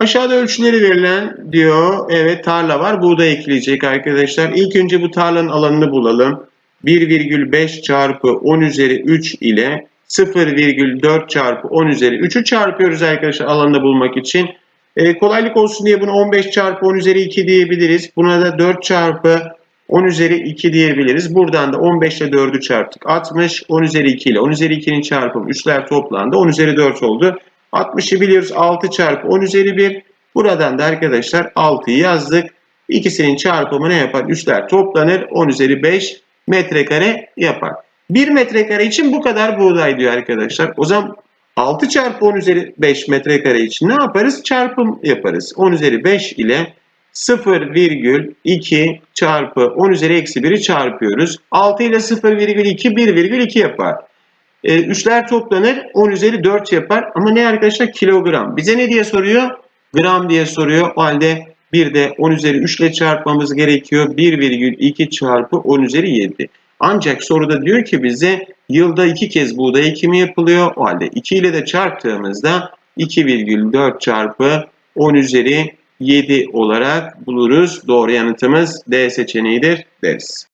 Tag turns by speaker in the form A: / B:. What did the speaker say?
A: Aşağıda ölçüleri verilen diyor. Evet tarla var. Buğday ekilecek arkadaşlar. İlk önce bu tarlanın alanını bulalım. 1,5 çarpı 10 üzeri 3 ile 0,4 çarpı 10 üzeri 3'ü çarpıyoruz arkadaşlar alanını bulmak için. Ee, kolaylık olsun diye bunu 15 çarpı 10 üzeri 2 diyebiliriz. Buna da 4 çarpı 10 üzeri 2 diyebiliriz. Buradan da 15 ile 4'ü çarptık. 60, 10 üzeri 2 ile 10 üzeri 2'nin çarpımı 3'ler toplandı. 10 üzeri 4 oldu. 60'ı biliyoruz 6 çarpı 10 üzeri 1. Buradan da arkadaşlar 6'yı yazdık. İkisinin çarpımı ne yapar? 3'ler toplanır. 10 üzeri 5 metrekare yapar. 1 metrekare için bu kadar buğday diyor arkadaşlar. O zaman 6 çarpı 10 üzeri 5 metrekare için ne yaparız? Çarpım yaparız. 10 üzeri 5 ile 0,2 çarpı 10 üzeri eksi 1'i çarpıyoruz. 6 ile 0,2 1,2 yapar. E, üçler toplanır 10 üzeri 4 yapar. Ama ne arkadaşlar? Kilogram. Bize ne diye soruyor? Gram diye soruyor. O halde bir de 10 üzeri 3 ile çarpmamız gerekiyor. 1,2 çarpı 10 üzeri 7. Ancak soruda diyor ki bize yılda 2 kez buğday ekimi yapılıyor. O halde 2 ile de çarptığımızda 2,4 çarpı 10 üzeri 7 olarak buluruz. Doğru yanıtımız D seçeneğidir deriz.